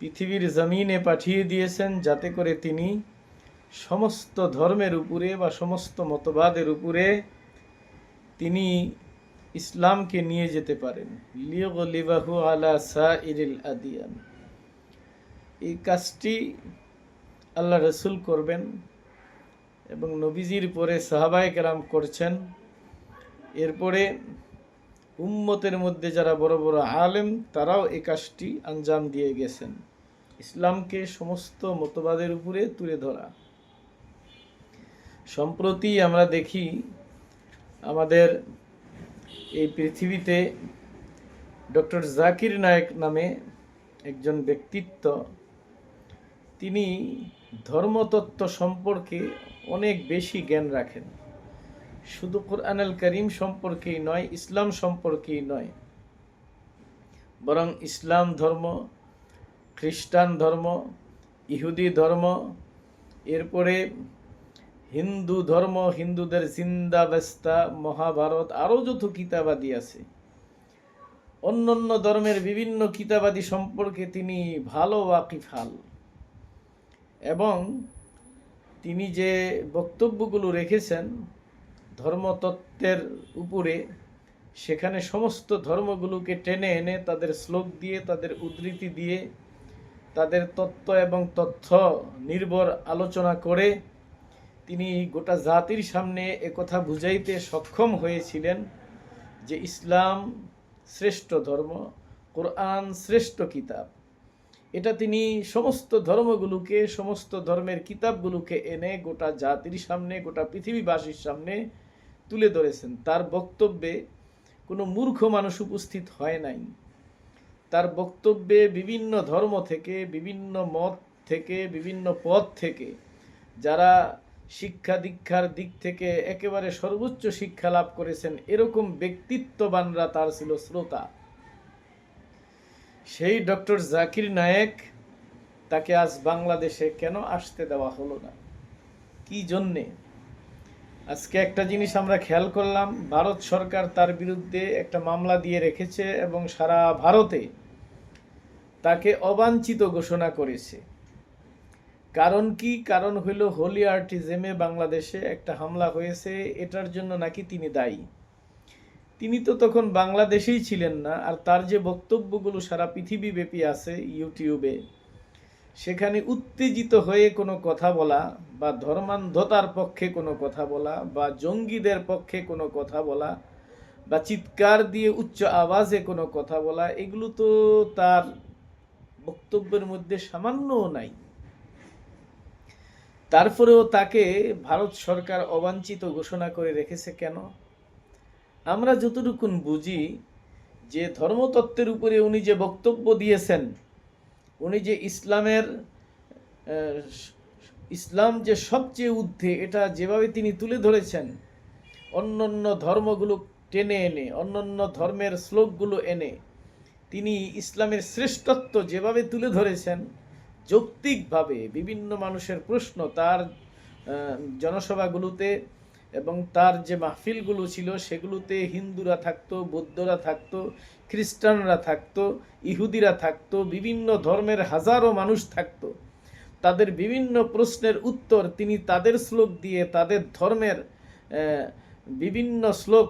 পৃথিবীর জমিনে পাঠিয়ে দিয়েছেন যাতে করে তিনি সমস্ত ধর্মের উপরে বা সমস্ত মতবাদের উপরে তিনি ইসলামকে নিয়ে যেতে পারেন। লিবাহু আলা সাইরিল আদিয়ান। এই কাজটি আল্লাহ রসুল করবেন এবং নবীজির পরে সাহাবাই কেরাম করছেন। এরপরে উম্মতের মধ্যে যারা বড় বড় আলেম, তারাও এই কাজটি আঞ্জাম দিয়ে গেছেন। ইসলামকে সমস্ত মতবাদের উপরে তুলে ধরা। সম্প্রতি আমরা দেখি, আমাদের এই পৃথিবীতে ডক্টর জাকির নায়েক নামে একজন ব্যক্তিত্ব, তিনি ধর্মতত্ত্ব সম্পর্কে অনেক বেশি জ্ঞান রাখেন। শুধু কোরআন আল করিম সম্পর্কেই নয়, ইসলাম সম্পর্কেই নয়, বরং ইসলাম ধর্ম খ্রিস্টান ধর্ম, ইহুদি ধর্ম, এরপরে হিন্দু ধর্ম, হিন্দুদের জিন্দাবেস্তা মহাভারত, আরও যত কিতাবাদি আছে। অন্য অন্য ধর্মের বিভিন্ন কিতাবাদি সম্পর্কে তিনি ভালো ওয়াকিফাল এবং তিনি যে বক্তব্যগুলো রেখেছেন ধর্মতত্ত্বের উপরে, সেখানে সমস্ত ধর্মগুলোকে টেনে এনে তাদের শ্লোক দিয়ে, তাদের উদ্ধৃতি দিয়ে তাদের তত্ত্ব এবং তথ্য নির্ভর আলোচনা করে তিনি গোটা জাতির সামনে একথা বুঝাইতে সক্ষম হয়েছিলেন যে ইসলাম শ্রেষ্ঠ ধর্ম, কোরআন শ্রেষ্ঠ কিতাব। এটা তিনি সমস্ত ধর্মগুলোকে, সমস্ত ধর্মের কিতাবগুলোকে এনে গোটা জাতির সামনে, গোটা পৃথিবীবাসীর সামনে তুলে ধরেছেন। তার বক্তব্যে কোনো মূর্খ মানুষ উপস্থিত হয় নাই। তার বক্তব্যে বিভিন্ন ধর্ম থেকে, বিভিন্ন মত থেকে, বিভিন্ন পথ থেকে, যারা শিক্ষা দীক্ষার দিক থেকে একেবারে সর্বোচ্চ শিক্ষা লাভ করেছেন, এরকম ব্যক্তিত্ববানরা তার ছিল শ্রোতা। সেই ডক্টর জাকির নায়েক তাকে আজ বাংলাদেশে কেন আসতে দেওয়া হলো না? কি জন্যে? আজকে একটা জিনিস আমরা খেয়াল করলাম, ভারত সরকার তার বিরুদ্ধে একটা মামলা দিয়ে রেখেছে এবং সারা ভারতে তাকে অবাঞ্ছিত ঘোষণা করেছে। কারণ কি? কারণ হইল হোলি আর্টিজমে বাংলাদেশে একটা হামলা হয়েছে, এটার জন্য নাকি তিনি দায়ী। তিনি তো তখন বাংলাদেশেই ছিলেন না, আর তার যে বক্তব্যগুলো সারা পৃথিবী ব্যাপী আছে ইউটিউবে, সেখানে উত্তেজিত হয়ে কোনো কথা বলা বা ধর্মান্ধতার পক্ষে কোনো কথা বলা বা জঙ্গিদের পক্ষে কোনো কথা বলা বা চিৎকার দিয়ে উচ্চ আওয়াজে কোনো কথা বলা, এগুলো তো তার বক্তব্যের মধ্যে সামান্যও নাই। তারপরেও তাকে ভারত সরকার অবাঞ্ছিত ঘোষণা করে রেখেছে কেন? আমরা যতটুকুন বুঝি যে ধর্মতত্ত্বের উপরে উনি যে বক্তব্য দিয়েছেন, উনি যে ইসলামের ইসলাম যে সবচেয়ে ঊর্ধ্বে, এটা যেভাবে তিনি তুলে ধরেছেন অন্য অন্য ধর্মগুলো টেনে এনে অন্য অন্য ধর্মের শ্লোকগুলো এনে তিনি ইসলামের শ্রেষ্ঠত্ব যেভাবে তুলে ধরেছেন, যৌক্তিকভাবে বিভিন্ন মানুষের প্রশ্ন, তার জনসভাগুলোতে এবং তার যে মাহফিলগুলো ছিল সেগুলোতে হিন্দুরা থাকতো, বৌদ্ধরা থাকতো, খ্রিস্টানরা থাকতো, ইহুদিরা থাকতো, বিভিন্ন ধর্মের হাজারো মানুষ থাকতো। তাদের বিভিন্ন প্রশ্নের উত্তর তিনি তাদের শ্লোক দিয়ে তাদের ধর্মের বিভিন্ন শ্লোক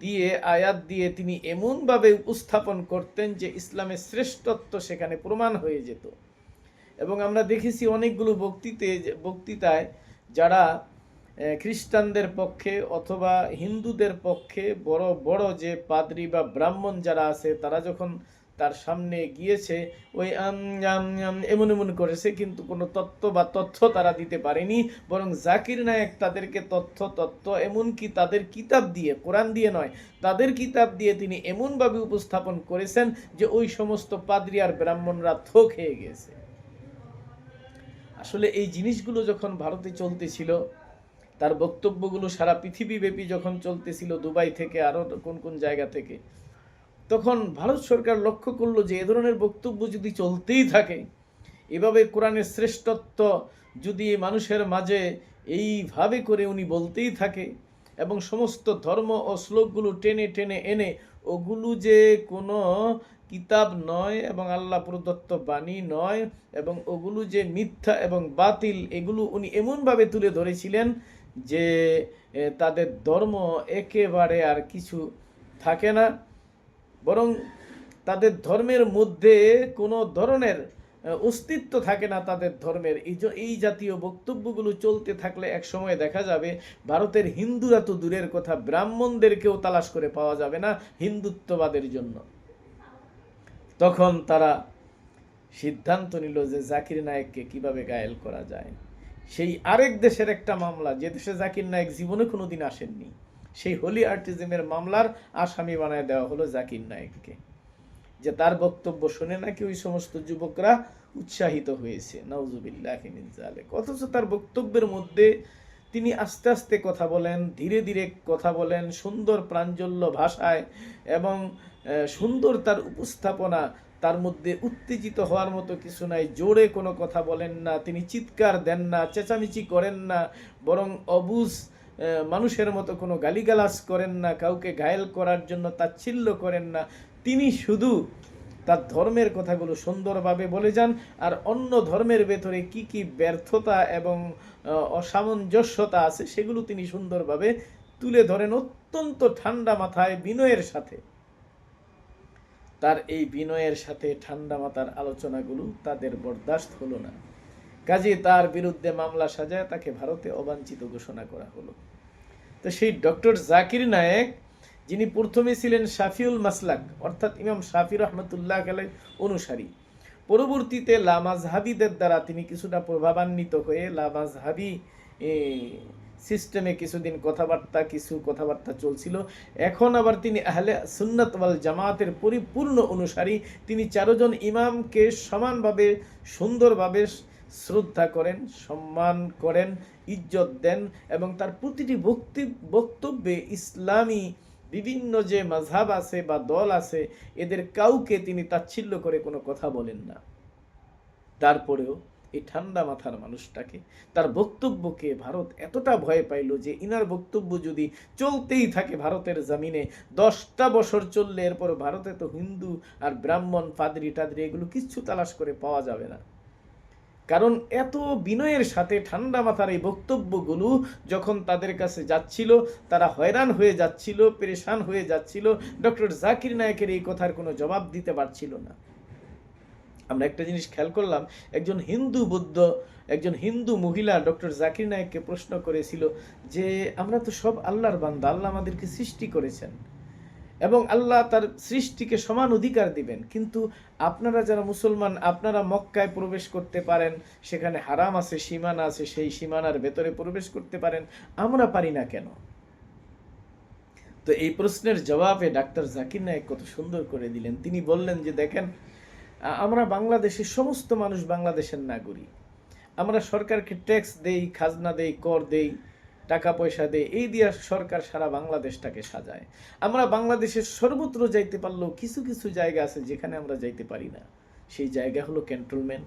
দিয়ে, আয়াত দিয়ে তিনি এমনভাবে উপস্থাপন করতেন যে ইসলামের শ্রেষ্ঠত্ব সেখানে প্রমাণ হয়ে যেত। এবং আমরা দেখেছি অনেকগুলো বক্তৃতে, বক্তৃতায় যারা খ্রিস্টানদের পক্ষে অথবা হিন্দুদের পক্ষে বড় বড় যে পাদ্রি বা ব্রাহ্মণ যারা আছে, তারা যখন তার সামনে গিয়েছে, ওই এমন এমন করেছে, কিন্তু কোনো তত্ত্ব বা তথ্য তারা দিতে পারেনি। বরং জাকির নায়ক তাদেরকে তথ্য, তত্ত্ব, এমনকি তাদের কিতাব দিয়ে, কোরআন দিয়ে নয়, তাদের কিতাব দিয়ে তিনি এমনভাবে উপস্থাপন করেছেন যে ওই সমস্ত পাদ্রি আর ব্রাহ্মণরা থোক হয়ে গেছে। আসলে এই জিনিসগুলো যখন ভারতে চলতেছিল, তার বক্তব্যগুলো সারা পৃথিবীব্যাপী যখন চলতেছিল, দুবাই থেকে আরও কোন কোন জায়গা থেকে তখন ভারত সরকার লক্ষ্য করল যে এ ধরনের বক্তব্য যদি চলতেই থাকে, এভাবে কোরআনের শ্রেষ্ঠত্ব যদি মানুষের মাঝে এইভাবে করে উনি বলতেই থাকে এবং সমস্ত ধর্ম ও শ্লোকগুলো টেনে টেনে এনে ওগুলো যে কোনো কিতাব নয় এবং আল্লাহ প্রদত্ত বাণী নয় এবং ওগুলো যে মিথ্যা এবং বাতিল, এগুলো উনি এমনভাবে তুলে ধরেছিলেন যে তাদের ধর্ম একেবারে আর কিছু থাকে না। বরং তাদের ধর্মের মধ্যে কোনো ধরনের অস্তিত্ব থাকে না তাদের ধর্মের। এই এই জাতীয় বক্তব্যগুলো চলতে থাকলে এক সময় দেখা যাবে ভারতের হিন্দুরা তো দূরের কথা, ব্রাহ্মণদেরকেও তালাশ করে পাওয়া যাবে না হিন্দুত্ববাদের জন্য। তখন তারা সিদ্ধান্ত নিল যে জাকির নায়েককে কীভাবে গায়েল করা যায়। সেই আরেক দেশের একটা মামলা, যে দেশে জাকির নায়েক জীবনে কোনোদিন আসেননি। সেই হোলি আর্টিজমের মামলার আসামি বানায় দেওয়া হলো জাকির নায়েককে। যে তার বক্তব্য শুনে নাকি ওই সমস্ত যুবকরা উৎসাহিত হয়েছে। নওজুবিল্লাহ অথচ তার বক্তব্যের মধ্যে তিনি আস্তে আস্তে কথা বলেন, ধীরে ধীরে কথা বলেন, সুন্দর প্রাঞ্জল্য ভাষায় এবং সুন্দর তার উপস্থাপনা, তার মধ্যে উত্তেজিত হওয়ার মতো কিছু নাই। জোরে কোনো কথা বলেন না, তিনি চিৎকার দেন না, চেঁচামেচি করেন না, বরং অবুজ মানুষের মতো কোনো গালিগালাজ করেন না, কাউকে ঘায়েল করার জন্য তাচ্ছিল্য করেন না। তিনি শুধু তার ধর্মের কথাগুলো সুন্দরভাবে বলে যান আর অন্য ধর্মের ভেতরে কি কি ব্যর্থতা এবং অসামঞ্জস্যতা আছে সেগুলো তিনি সুন্দরভাবে তুলে ধরেন অত্যন্ত ঠান্ডা মাথায় বিনয়ের সাথে। তার এই বিনয়ের সাথে ঠান্ডা মাথার আলোচনাগুলো তাদের বরদাস্ত হলো না। কাজে তার বিরুদ্ধে মামলা সাজায় তাকে ভারতে অবাঞ্ছিত ঘোষণা করা হলো। তো সেই ডক্টর জাকির নায়েক, যিনি প্রথমে ছিলেন শাফিউল মাসলাক, অর্থাৎ ইমাম শাফি রহমতুল্লাহ আলাই অনুসারী, পরবর্তীতে লামাজহাবিদের দ্বারা তিনি কিছুটা প্রভাবান্বিত হয়ে লামাজহাবি সিস্টেমে কিছুদিন কথাবার্তা, কিছু কথাবার্তা চলছিল। এখন আবার তিনি আহলে সুন্নাত ওয়াল জামাতের পরিপূর্ণ অনুসারী। তিনি চারজন ইমামকে সমানভাবে, সুন্দরভাবে শ্রদ্ধা করেন, সম্মান করেন, ইজ্জত দেন এবং তার প্রতিটি বক্তি- বক্তব্যে ইসলামী বিভিন্ন যে মাঝহাব আছে বা দল আছে, এদের কাউকে তিনি তাচ্ছিল্য করে কোনো কথা বলেন না। তারপরেও এই ঠান্ডা মাথার মানুষটাকে, তার বক্তব্যকে ভারত এতটা ভয় পাইল যে ইনার বক্তব্য যদি চলতেই থাকে ভারতের জামিনে, দশটা বছর চললে এরপর ভারতে তো হিন্দু আর ব্রাহ্মণ পাদরি টাদরি এগুলো কিচ্ছু তালাশ করে পাওয়া যাবে না। কারণ এত বিনয়ের সাথে ঠান্ডা মাথার এই বক্তব্যগুলো যখন তাদের কাছে যাচ্ছিল, তারা হয়রান হয়ে যাচ্ছিল, পেরেশান হয়ে যাচ্ছিল, ডক্টর জাকির নায়কের এই কথার কোনো জবাব দিতে পারছিল না। আমরা একটা জিনিস খেয়াল করলাম, একজন হিন্দু বৌদ্ধ, একজন হিন্দু মহিলা ডক্টর জাকির নায়েককে প্রশ্ন করেছিল যে, আমরা তো সব আল্লাহর বান্দা, আল্লাহ আমাদেরকে সৃষ্টি করেছেন। এবং আল্লাহ তার সৃষ্টিকে সমান অধিকার দিবেন। কিন্তু আপনারা যারা মুসলমান, আপনারা মক্কায় প্রবেশ করতে পারেন, সেখানে হারাম আছে, সীমানা আছে, সেই সীমানার ভেতরে প্রবেশ করতে পারেন, আমরা পারি না কেন? তো এই প্রশ্নের জবাবে ডাক্তার জাকির নায়েক কত সুন্দর করে দিলেন। তিনি বললেন যে, দেখেন, আমরা বাংলাদেশের সমস্ত মানুষ বাংলাদেশের নাগরিক। আমরা সরকারকে ট্যাক্স দেই, খাজনা দেই, কর দেই টাকা পয়সা দেই এই দিয়ে সরকার সারা বাংলাদেশটাকে সাজায়। আমরা বাংলাদেশের সর্বত্র যাইতে পারলেও কিছু কিছু জায়গা আছে যেখানে আমরা যাইতে পারি না। সেই জায়গা হলো ক্যান্টনমেন্ট।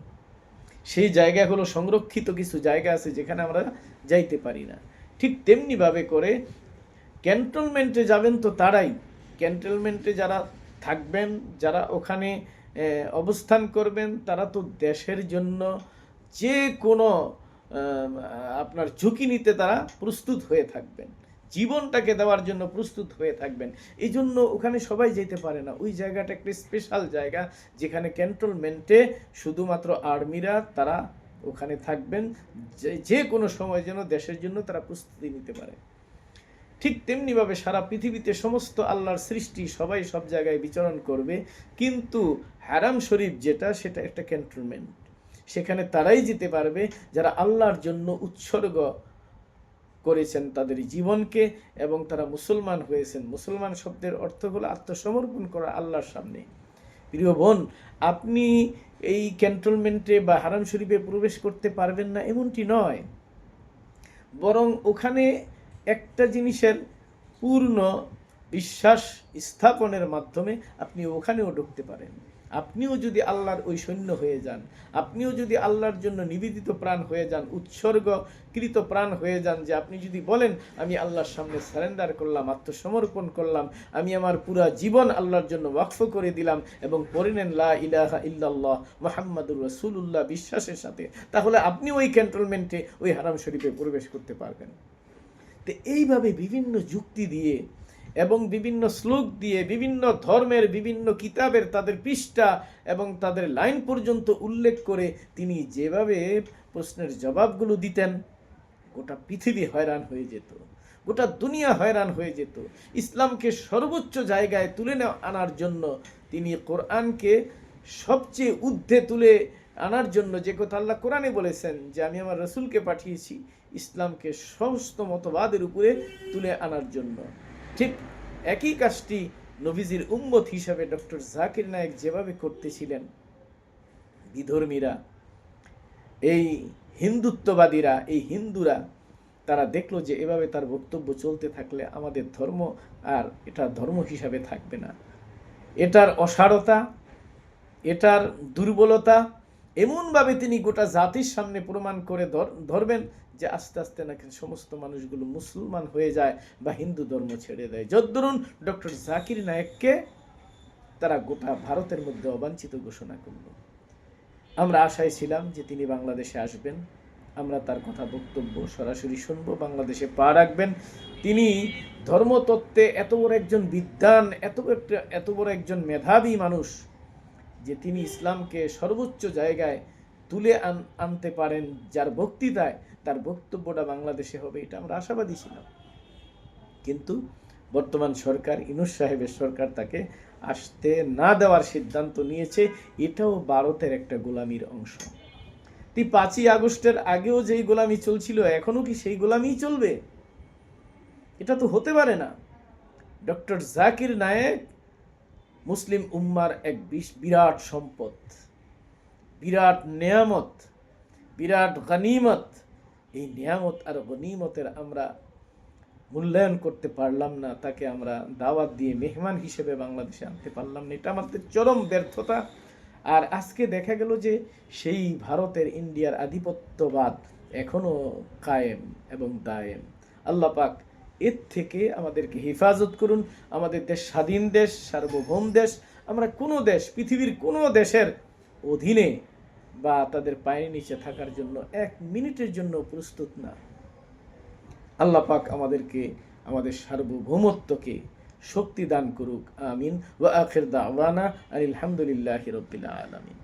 সেই জায়গা হলো সংরক্ষিত কিছু জায়গা আছে যেখানে আমরা যাইতে পারি না। ঠিক তেমনিভাবে করে ক্যান্টনমেন্টে যাবেন তো তারাই। ক্যান্টনমেন্টে যারা থাকবেন, যারা ওখানে অবস্থান করবেন, তারা তো দেশের জন্য যে কোনো আপনার ঝুঁকি নিতে তারা প্রস্তুত হয়ে থাকবেন। জীবনটাকে দেওয়ার জন্য প্রস্তুত হয়ে থাকবেন। এই জন্য ওখানে সবাই যেতে পারে না। ওই জায়গাটা একটা স্পেশাল জায়গা যেখানে ক্যান্টনমেন্টে শুধুমাত্র আর্মিরা তারা ওখানে থাকবেন। যে- কোনো সময় যেন দেশের জন্য তারা প্রস্তুতি নিতে পারে। ঠিক তেমনিভাবে সারা পৃথিবীতে সমস্ত আল্লাহর সৃষ্টি সবাই সব জায়গায় বিচরণ করবে। কিন্তু হ্যারাম শরীফ যেটা, সেটা একটা ক্যান্টনমেন্ট সেখানে তারাই যেতে পারবে যারা আল্লাহর জন্য উৎসর্গ করেছেন তাদের জীবনকে এবং তারা মুসলমান হয়েছেন। মুসলমান শব্দের অর্থ হলো আত্মসমর্পণ করা আল্লাহর সামনে। প্রিয় বোন, আপনি এই ক্যান্টনমেন্টে বা হারাম শরীফে প্রবেশ করতে পারবেন না এমনটি নয়। বরং ওখানে একটা জিনিসের পূর্ণ বিশ্বাস স্থাপনের মাধ্যমে আপনি ওখানেও ঢুকতে পারেন। আপনিও যদি আল্লাহর ওই সৈন্য হয়ে যান, আপনিও যদি আল্লাহর জন্য নিবেদিত প্রাণ হয়ে যান, উৎসর্গকৃত প্রাণ হয়ে যান যে আপনি যদি বলেন, আমি আল্লাহর সামনে সারেন্ডার করলাম, আত্মসমর্পণ করলাম, আমি আমার পুরা জীবন আল্লাহর জন্য ওয়াকফ করে দিলাম এবং পড়ে নেন ইলাহা ইল্লাল্লাহ মোহাম্মদুর রসুল্লাহ বিশ্বাসের সাথে, তাহলে আপনি ওই ক্যান্টনমেন্টে, ওই হারাম শরীফে প্রবেশ করতে পারবেন। তো এইভাবে বিভিন্ন যুক্তি দিয়ে এবং বিভিন্ন শ্লোক দিয়ে বিভিন্ন ধর্মের, বিভিন্ন কিতাবের তাদের পৃষ্ঠা এবং তাদের লাইন পর্যন্ত উল্লেখ করে তিনি যেভাবে প্রশ্নের জবাবগুলো দিতেন, গোটা পৃথিবী হয়রান হয়ে যেত, গোটা দুনিয়া হয়রান হয়ে যেত। ইসলামকে সর্বোচ্চ জায়গায় তুলে আনার জন্য তিনি কোরআনকে সবচেয়ে ঊর্ধ্বে তুলে আনার জন্য যে কথা আল্লাহ কোরআনে বলেছেন যে, আমি আমার রসুলকে পাঠিয়েছি ইসলামকে সমস্ত মতবাদের উপরে তুলে আনার জন্য। ঠিক একই কাজটি নবীজির উম্মত হিসাবে ডক্টর জাকির নায়েক যেভাবে করতেছিলেন, বিধর্মীরা, এই হিন্দুত্ববাদীরা, এই হিন্দুরা, তারা দেখল যে এভাবে তার বক্তব্য চলতে থাকলে আমাদের ধর্ম আর এটা ধর্ম হিসাবে থাকবে না। এটার অসারতা, এটার দুর্বলতা, এমনভাবে তিনি গোটা জাতির সামনে প্রমাণ করে ধর- ধরবেন যে আস্তে আস্তে নাকি সমস্ত মানুষগুলো মুসলমান হয়ে যায় বা হিন্দু ধর্ম ছেড়ে দেয়। যদ্দরুন ডক্টর জাকির নায়েককে তারা গোটা ভারতের মধ্যে অবাঞ্ছিত ঘোষণা করল। আমরা আশায় ছিলাম যে তিনি বাংলাদেশে আসবেন। আমরা তার কথা বক্তব্য সরাসরি শুনব, বাংলাদেশে পা রাখবেন। তিনি ধর্মতত্ত্বে এত বড় একজন বিদ্বান, এত একটা- এত বড় একজন মেধাবী মানুষ যে তিনি ইসলামকে সর্বোচ্চ জায়গায় তুলে আন, আনতে পারেন যার বক্তৃতায় তার বক্তব্যটা বাংলাদেশে হবে, এটা আমরা আশাবাদী ছিলাম। কিন্তু বর্তমান সরকার, ইনুস সাহেবের সরকার তাকে আসতে না দেওয়ার সিদ্ধান্ত নিয়েছে, এটাও ভারতের একটা গোলামির অংশ। তুই পাঁচই আগস্টের আগেও যেই গোলামি চলছিল এখনও কি সেই গোলামিই চলবে? এটা তো হতে পারে না। ডক্টর জাকির নায়েক, মুসলিম উম্মার এক বিরাট সম্পদ। বিরাট নেয়ামত, বিরাট গনিমত। এই নিয়ামত আর গনিমতের আমরা মূল্যায়ন করতে পারলাম না, তাকে আমরা দাওয়াত দিয়ে মেহমান হিসেবে বাংলাদেশে আনতে পারলাম না। এটা আমাদের চরম ব্যর্থতা। আর আজকে দেখা গেল যে সেই ভারতের ইন্ডিয়ার আধিপত্যবাদ এখনও কায়েম এবং দায়েম। আল্লাহ পাক এর থেকে আমাদেরকে হেফাজত করুন। আমাদের দেশ স্বাধীন দেশ, সার্বভৌম দেশ। আমরা কোনো দেশ, পৃথিবীর কোনো দেশের অধীনে বা তাদের পায়ের নিচে থাকার জন্য এক মিনিটের জন্য প্রস্তুত না। আল্লাহ পাক আমাদেরকে, আমাদের সার্বভৌমত্বকে শক্তি দান করুক, আমিন। ওয়া আখির দাওয়ানা আলহামদুলিল্লাহি রাব্বিল আলামিন।